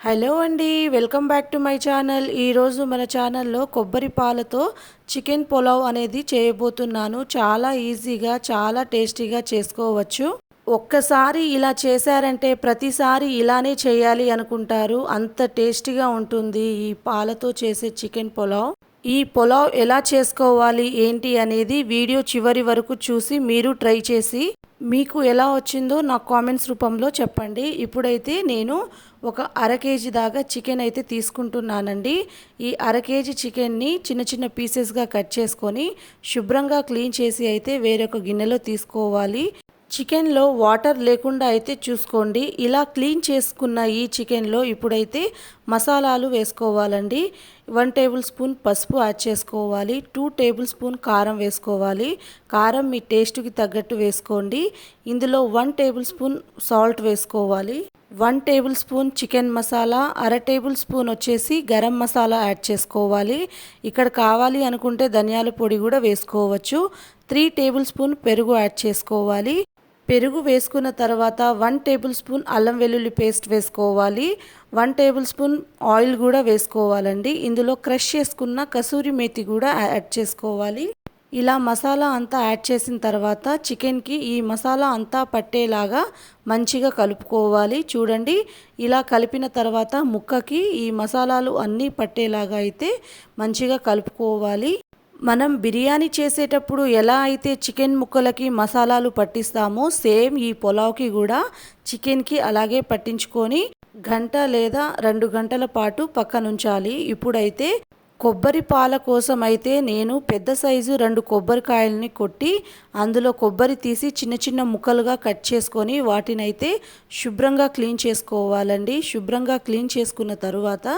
Hello అండి welcome back to my channel. ఈరోజు మన ఛానల్లో కొబ్బరి పాలతో చికెన్ పులావ్ అనేది చేయబోతున్నాను. చాలా ఈజీగా చాలా టేస్టీగా చేసుకోవచ్చు. ఒక్కసారి ఇలా చేశారంటే ప్రతిసారి ఇలానే చేయాలి అనుకుంటారు. అంత టేస్టీగా ఉంటుంది ఈ పాలతో చేసే చికెన్ పులావ్. ఈ పులావ్ ఎలా చేసుకోవాలి ఏంటి అనేది వీడియో చివరి వరకు చూసి మీరు ట్రై చేసి మీకు ఎలా వచ్చిందో నాకు కామెంట్స్ రూపంలో చెప్పండి. ఇప్పుడైతే నేను ఒక అర కేజీ దాకా చికెన్ అయితే తీసుకుంటున్నానండి. ఈ అర కేజీ చికెన్ని చిన్న చిన్న పీసెస్గా కట్ చేసుకొని శుభ్రంగా క్లీన్ చేసి అయితే వేరొక గిన్నెలో తీసుకోవాలి. చికెన్లో వాటర్ లేకుండా అయితే చూసుకోండి. ఇలా క్లీన్ చేసుకున్న ఈ చికెన్లో ఇప్పుడైతే మసాలాలు వేసుకోవాలండి. వన్ టేబుల్ స్పూన్ పసుపు యాడ్ చేసుకోవాలి టూ టేబుల్ స్పూన్ కారం వేసుకోవాలి. కారం మీ టేస్ట్కి తగ్గట్టు వేసుకోండి. ఇందులో వన్ టేబుల్ స్పూన్ సాల్ట్ వేసుకోవాలి. One table spoon chicken masala అర టేబుల్ స్పూన్ వచ్చేసి గరం మసాలా యాడ్ చేసుకోవాలి. ఇక్కడ కావాలి అనుకుంటే ధనియాల పొడి కూడా వేసుకోవచ్చు. త్రీ టేబుల్ స్పూన్ పెరుగు యాడ్ చేసుకోవాలి. పెరుగు వేసుకున్న తర్వాత వన్ టేబుల్ స్పూన్ అల్లం వెల్లుల్లి పేస్ట్ వేసుకోవాలి. వన్ టేబుల్ స్పూన్ ఆయిల్ కూడా వేసుకోవాలండి. ఇందులో క్రష్ చేసుకున్న కసూరి మేతి కూడా యాడ్ చేసుకోవాలి. ఇలా మసాలా అంతా యాడ్ చేసిన తర్వాత చికెన్కి ఈ మసాలా అంతా పట్టేలాగా మంచిగా కలుపుకోవాలి. చూడండి ఇలా కలిపిన తర్వాత ముక్కకి ఈ మసాలాలు అన్నీ పట్టేలాగా అయితే మంచిగా కలుపుకోవాలి. మనం బిర్యానీ చేసేటప్పుడు ఎలా అయితే చికెన్ ముక్కలకి మసాలాలు పట్టిస్తామో సేమ్ ఈ పొలావ్కి కూడా చికెన్కి అలాగే పట్టించుకొని గంట లేదా రెండు గంటల పాటు పక్కనుంచాలి. ఇప్పుడైతే కొబ్బరి పాల కోసం అయితే నేను పెద్ద సైజు రెండు కొబ్బరికాయలని కొట్టి అందులో కొబ్బరి తీసి చిన్న చిన్న ముక్కలుగా కట్ చేసుకొని వాటినైతే శుభ్రంగా క్లీన్ చేసుకోవాలండి. శుభ్రంగా క్లీన్ చేసుకున్న తరువాత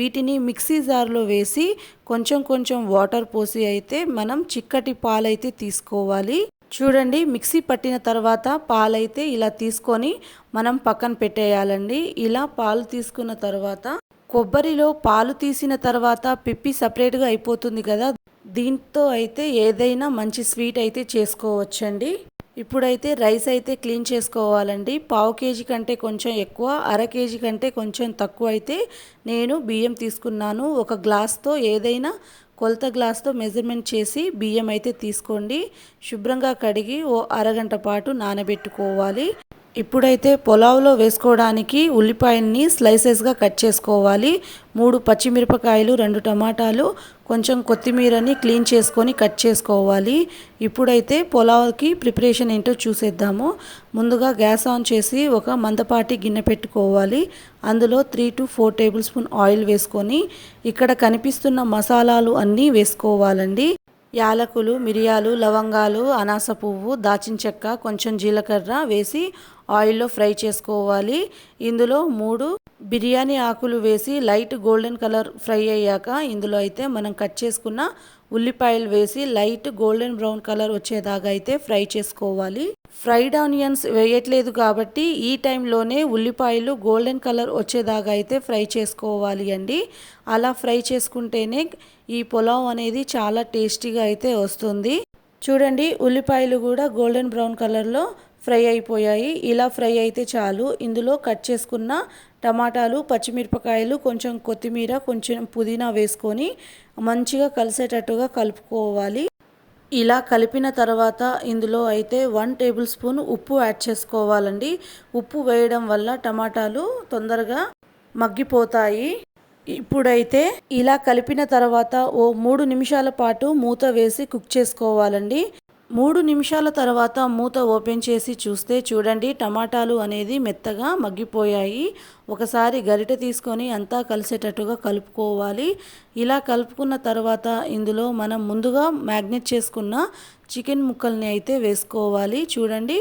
వీటిని మిక్సీ జార్లో వేసి కొంచెం కొంచెం వాటర్ పోసి అయితే మనం చిక్కటి పాలైతే తీసుకోవాలి. చూడండి మిక్సీ పట్టిన తర్వాత పాలైతే ఇలా తీసుకొని మనం పక్కన పెట్టేయాలండి. ఇలా పాలు తీసుకున్న తర్వాత కొబ్బరిలో పాలు తీసిన తర్వాత పిప్పి సపరేట్గా అయిపోతుంది కదా. దీంతో అయితే ఏదైనా మంచి స్వీట్ అయితే చేసుకోవచ్చండి. ఇప్పుడైతే రైస్ అయితే క్లీన్ చేసుకోవాలండి. పావు కేజీ కంటే కొంచెం ఎక్కువ అర కేజీ కంటే కొంచెం తక్కువ అయితే నేను బియ్యం తీసుకున్నాను. ఒక గ్లాస్తో ఏదైనా కొలత గ్లాస్తో మెజర్మెంట్ చేసి బియ్యం అయితే తీసుకోండి. శుభ్రంగా కడిగి ఓ అరగంట పాటు నానబెట్టుకోవాలి. ఇప్పుడైతే పొలావ్లో వేసుకోవడానికి ఉల్లిపాయల్ని స్లైసెస్గా కట్ చేసుకోవాలి. మూడు పచ్చిమిరపకాయలు రెండు టమాటాలు కొంచెం కొత్తిమీరని క్లీన్ చేసుకొని కట్ చేసుకోవాలి. ఇప్పుడైతే పొలావుకి ప్రిపరేషన్ ఏంటో చూసేద్దాము. ముందుగా గ్యాస్ ఆన్ చేసి ఒక మందపాటి గిన్నె పెట్టుకోవాలి. అందులో three to four tablespoon oil వేసుకొని ఇక్కడ కనిపిస్తున్న మసాలాలు అన్నీ వేసుకోవాలండి. యాలకులు మిరియాలు లవంగాలు అనాస పువ్వు దాచిన చెక్క కొంచెం జీలకర్ర వేసి ఆయిల్లో ఫ్రై చేసుకోవాలి. ఇందులో మూడు బిర్యానీ ఆకులు వేసి లైట్ గోల్డెన్ కలర్ ఫ్రై అయ్యాక ఇందులో అయితే మనం కట్ చేసుకున్న ఉల్లిపాయలు వేసి లైట్ గోల్డెన్ బ్రౌన్ కలర్ వచ్చేదాకా అయితే ఫ్రై చేసుకోవాలి. ఫ్రైడ్ ఆనియన్స్ వేయట్లేదు కాబట్టి ఈ టైంలోనే ఉల్లిపాయలు గోల్డెన్ కలర్ వచ్చేదాకా అయితే ఫ్రై చేసుకోవాలి అండి. అలా ఫ్రై చేసుకుంటేనే ఈ పులావ్ అనేది చాలా టేస్టీగా అయితే వస్తుంది. చూడండి ఉల్లిపాయలు కూడా గోల్డెన్ బ్రౌన్ కలర్లో ఫ్రై అయిపోయాయి. ఇలా ఫ్రై అయితే చాలు. ఇందులో కట్ చేసుకున్న టమాటాలు పచ్చిమిరపకాయలు కొంచెం కొత్తిమీర కొంచెం పుదీనా వేసుకొని మంచిగా కలిసేటట్టుగా కలుపుకోవాలి. ఇలా కలిపిన తర్వాత ఇందులో అయితే వన్ టేబుల్ స్పూన్ ఉప్పు యాడ్ చేసుకోవాలండి. ఉప్పు వేయడం వల్ల టమాటాలు తొందరగా మగ్గిపోతాయి. ఇప్పుడైతే ఇలా కలిపిన తర్వాత ఓ మూడు నిమిషాల పాటు మూత వేసి కుక్ చేసుకోవాలండి. మూడు నిమిషాల తర్వాత మూత ఓపెన్ చేసి చూస్తే చూడండి టమాటాలు అనేది మెత్తగా మగ్గిపోయాయి. ఒకసారి గరిట తీసుకొని అంతా కలిసేటట్టుగా కలుపుకోవాలి. ఇలా కలుపుకున్న తర్వాత ఇందులో మనం ముందుగా మ్యాగ్నెట్ చేసుకున్న చికెన్ ముక్కల్ని అయితే వేసుకోవాలి. చూడండి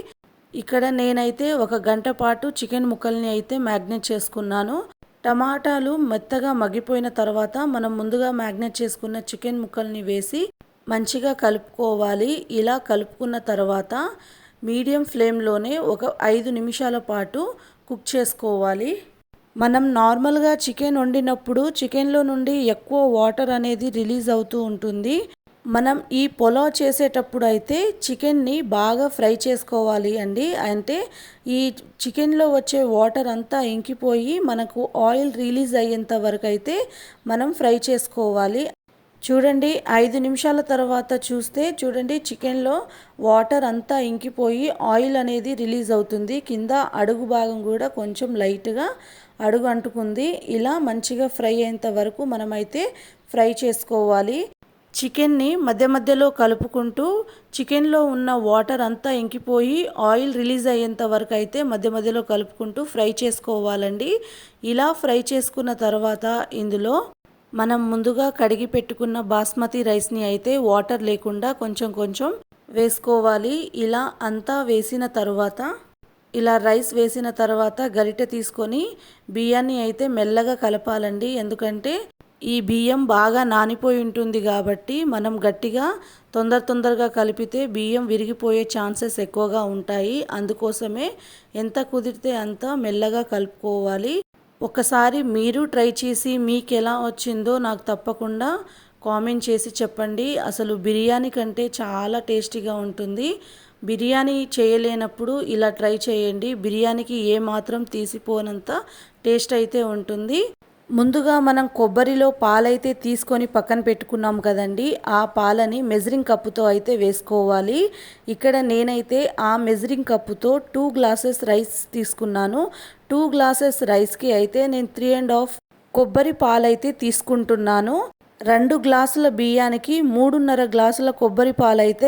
ఇక్కడ నేనైతే ఒక గంట పాటు చికెన్ ముక్కల్ని అయితే మ్యాగ్నెట్ చేసుకున్నాను. టమాటాలు మెత్తగా మగ్గిపోయిన తర్వాత మనం ముందుగా మ్యాగ్నెట్ చేసుకున్న చికెన్ ముక్కల్ని వేసి మంచిగా కలుపుకోవాలి. ఇలా కలుపుకున్న తర్వాత మీడియం ఫ్లేమ్లోనే ఒక ఐదు నిమిషాల పాటు కుక్ చేసుకోవాలి. మనం నార్మల్గా చికెన్ వండినప్పుడు చికెన్లో నుండి ఎక్కువ వాటర్ అనేది రిలీజ్ అవుతూ ఉంటుంది. మనం ఈ పొలావ్ చేసేటప్పుడు అయితే చికెన్ని బాగా ఫ్రై చేసుకోవాలి అండి. అంటే ఈ చికెన్లో వచ్చే వాటర్ అంతా ఇంకిపోయి మనకు ఆయిల్ రిలీజ్ అయ్యేంత వరకు అయితే మనం ఫ్రై చేసుకోవాలి. చూడండి ఐదు నిమిషాల తర్వాత చూస్తే చూడండి చికెన్లో వాటర్ అంతా ఇంకిపోయి ఆయిల్ అనేది రిలీజ్ అవుతుంది. కింద అడుగు భాగం కూడా కొంచెం లైట్గా అడుగు అంటుకుంది. ఇలా మంచిగా ఫ్రై అయ్యేంత వరకు మనమైతే ఫ్రై చేసుకోవాలి. చికెన్ని మధ్య మధ్యలో కలుపుకుంటూ చికెన్లో ఉన్న వాటర్ అంతా ఇంకిపోయి ఆయిల్ రిలీజ్ అయ్యేంత వరకు అయితే మధ్య మధ్యలో కలుపుకుంటూ ఫ్రై చేసుకోవాలండి. ఇలా ఫ్రై చేసుకున్న తర్వాత ఇందులో మనం ముందుగా కడిగి పెట్టుకున్న బాస్మతి రైస్ని అయితే వాటర్ లేకుండా కొంచెం కొంచెం వేసుకోవాలి. ఇలా అంతా వేసిన తర్వాత ఇలా రైస్ వేసిన తర్వాత గరిటె తీసుకొని బియ్యాన్ని అయితే మెల్లగా కలపాలండి. ఎందుకంటే ఈ బియ్యం బాగా నానిపోయి ఉంటుంది కాబట్టి మనం గట్టిగా తొందర తొందరగా కలిపితే బియ్యం విరిగిపోయే ఛాన్సెస్ ఎక్కువగా ఉంటాయి. అందుకోసమే ఎంత కుదిరితే అంత మెల్లగా కలుపుకోవాలి. ఒకసారి మీరు ట్రై చేసి మీకు ఎలా వచ్చిందో నాకు తప్పకుండా కామెంట్ చేసి చెప్పండి. అసలు బిర్యానీ కంటే చాలా టేస్టీగా ఉంటుంది. బిర్యానీ చేయలేనప్పుడు ఇలా ట్రై చేయండి. బిర్యానీకి ఏ మాత్రం తీసిపోనంత టేస్ట్ అయితే ఉంటుంది. ముందుగా మనం కొబ్బరిలో పాలైతే తీసుకొని పక్కన పెట్టుకున్నాం కదండి. ఆ పాలని మెజరింగ్ కప్పుతో అయితే వేసుకోవాలి. ఇక్కడ నేనైతే ఆ మెజరింగ్ కప్పుతో టూ గ్లాసెస్ రైస్ తీసుకున్నాను. టూ గ్లాసెస్ రైస్కి అయితే నేను త్రీ అండ్ హాఫ్ కొబ్బరి పాలైతే తీసుకుంటున్నాను. రెండు గ్లాసుల బియ్యానికి మూడున్నర గ్లాసుల కొబ్బరి పాలు అయితే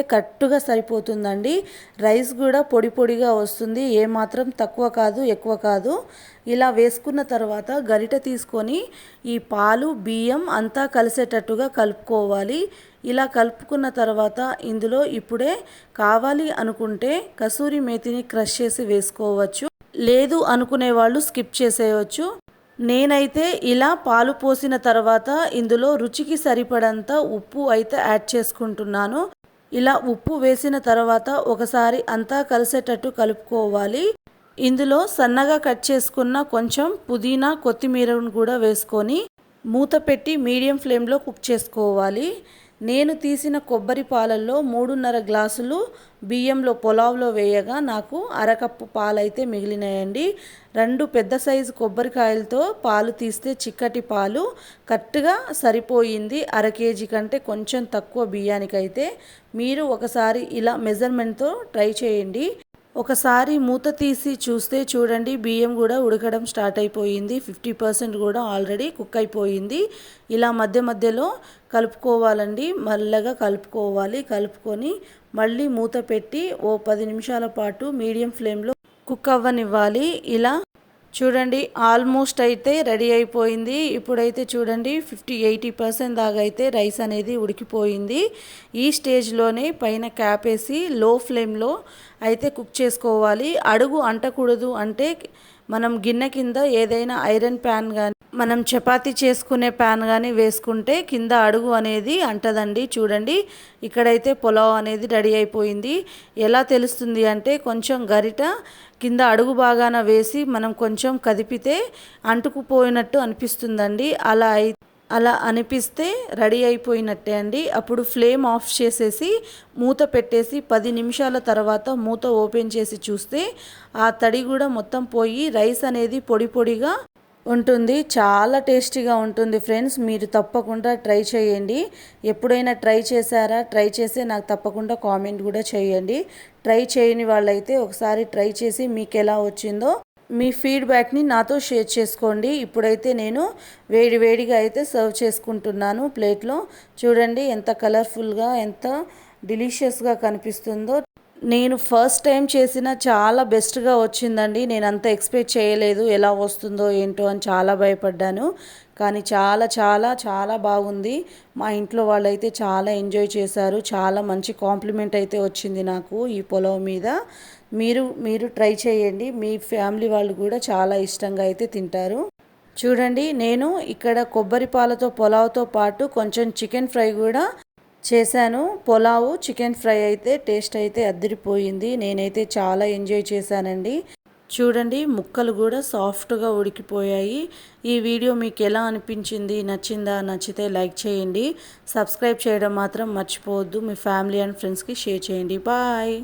సరిపోతుందండి. రైస్ కూడా పొడి పొడిగా వస్తుంది. ఏమాత్రం తక్కువ కాదు ఎక్కువ కాదు. ఇలా వేసుకున్న తర్వాత గరిట తీసుకొని ఈ పాలు బియ్యం అంతా కలిసేటట్టుగా కలుపుకోవాలి. ఇలా కలుపుకున్న తర్వాత ఇందులో ఇప్పుడే కావాలి అనుకుంటే కసూరి మేతిని క్రష్ చేసి వేసుకోవచ్చు. లేదు అనుకునే వాళ్ళు స్కిప్ చేసేయవచ్చు నేనైతే ఇలా పాలు పోసిన తర్వాత ఇందులో రుచికి సరిపడంత ఉప్పు అయితే యాడ్ చేసుకుంటున్నాను. ఇలా ఉప్పు వేసిన తర్వాత ఒకసారి అంతా కలిసేటట్టు కలుపుకోవాలి. ఇందులో సన్నగా కట్ చేసుకున్న కొంచెం పుదీనా కొత్తిమీరను కూడా వేసుకొని మూత పెట్టి మీడియం ఫ్లేమ్లో కుక్ చేసుకోవాలి. నేను తీసిన కొబ్బరి పాలల్లో మూడున్నర గ్లాసులు బియ్యంలో పొలావ్లో వేయగా నాకు అరకప్పు పాలైతే మిగిలినాయండి. రెండు పెద్ద సైజు కొబ్బరికాయలతో పాలు తీస్తే చిక్కటి పాలు కరెక్ట్గా సరిపోయింది అర కేజీ కంటే కొంచెం తక్కువ బియ్యానికైతే. మీరు ఒకసారి ఇలా మెజర్మెంట్తో ట్రై చేయండి. ఒకసారి మూత తీసి చూస్తే చూడండి బియ్యం కూడా ఉడకడం స్టార్ట్ అయిపోయింది. ఫిఫ్టీ పర్సెంట్ కూడా ఆల్రెడీ కుక్ అయిపోయింది. ఇలా మధ్య మధ్యలో కలుపుకోవాలండి. మెల్లగా కలుపుకోవాలి. కలుపుకొని మళ్ళీ మూత పెట్టి ఓ పది నిమిషాల పాటు మీడియం ఫ్లేమ్లో కుక్ అవ్వనివ్వాలి. ఇలా చూడండి ఆల్మోస్ట్ అయితే రెడీ అయిపోయింది. ఇప్పుడైతే చూడండి ఫిఫ్టీ ఎయిటీ పర్సెంట్ దాకా అయితే రైస్ అనేది ఉడికిపోయింది. ఈ స్టేజ్లోనే పైన క్యాప్ వేసి లో ఫ్లేమ్లో అయితే కుక్ చేసుకోవాలి. అడుగు అంటకూడదు అంటే మనం గిన్నె కింద ఏదైనా ఐరన్ ప్యాన్ కానీ మనం చపాతి చేసుకునే ప్యాన్ కానీ వేసుకుంటే కింద అడుగు అనేది అంటదండి. చూడండి ఇక్కడైతే పులావ్ అనేది రెడీ అయిపోయింది. ఎలా తెలుస్తుంది అంటే కొంచెం గరిట కింద అడుగు బాగాన వేసి మనం కొంచెం కదిపితే అంటుకుపోయినట్టు అనిపిస్తుందండి. అలా అయి అలా అనిపిస్తే రెడీ అయిపోయినట్టే అండి. అప్పుడు ఫ్లేమ్ ఆఫ్ చేసేసి మూత పెట్టేసి పది నిమిషాల తర్వాత మూత ఓపెన్ చేసి చూస్తే ఆ తడి కూడా మొత్తం పోయి రైస్ అనేది పొడి పొడిగా ఉంటుంది. చాలా టేస్టీగా ఉంటుంది ఫ్రెండ్స్. మీరు తప్పకుండా ట్రై చేయండి. ఎప్పుడైనా ట్రై చేశారా? ట్రై చేస్తే నాకు తప్పకుండా కామెంట్ కూడా చేయండి. ట్రై చేయని వాళ్ళైతే ఒకసారి ట్రై చేసి మీకు ఎలా వచ్చిందో మీ ఫీడ్బ్యాక్ని నాతో షేర్ చేసుకోండి. ఇప్పుడైతే నేను వేడి వేడిగా అయితే సర్వ్ చేసుకుంటున్నాను ప్లేట్లో. చూడండి ఎంత కలర్ఫుల్గా ఎంత డిలీషియస్గా కనిపిస్తుందో. నేను ఫస్ట్ టైం చేసిన చాలా బెస్ట్గా వచ్చిందండి. నేను అంత ఎక్స్పెక్ట్ చేయలేదు ఎలా వస్తుందో ఏంటో అని చాలా భయపడ్డాను. కానీ చాలా చాలా చాలా బాగుంది. మా ఇంట్లో వాళ్ళైతే చాలా ఎంజాయ్ చేశారు. చాలా మంచి కాంప్లిమెంట్ అయితే వచ్చింది నాకు ఈ పొలం మీద. మీరు మీరు ట్రై చేయండి. మీ ఫ్యామిలీ వాళ్ళు కూడా చాలా ఇష్టంగా అయితే తింటారు. చూడండి నేను ఇక్కడ కొబ్బరి పాలతో పొలావ్తో పాటు కొంచెం చికెన్ ఫ్రై కూడా చేశాను. పొలావు చికెన్ ఫ్రై అయితే టేస్ట్ అయితే అద్దరిపోయింది. నేనైతే చాలా ఎంజాయ్ చేశానండి. చూడండి ముక్కలు కూడా సాఫ్ట్గా ఉడికిపోయాయి. ఈ వీడియో మీకు ఎలా అనిపించింది నచ్చిందా నచ్చితే లైక్ చేయండి. సబ్స్క్రైబ్ చేయడం మాత్రం మర్చిపోవద్దు. మీ ఫ్యామిలీ అండ్ ఫ్రెండ్స్కి షేర్ చేయండి. బాయ్!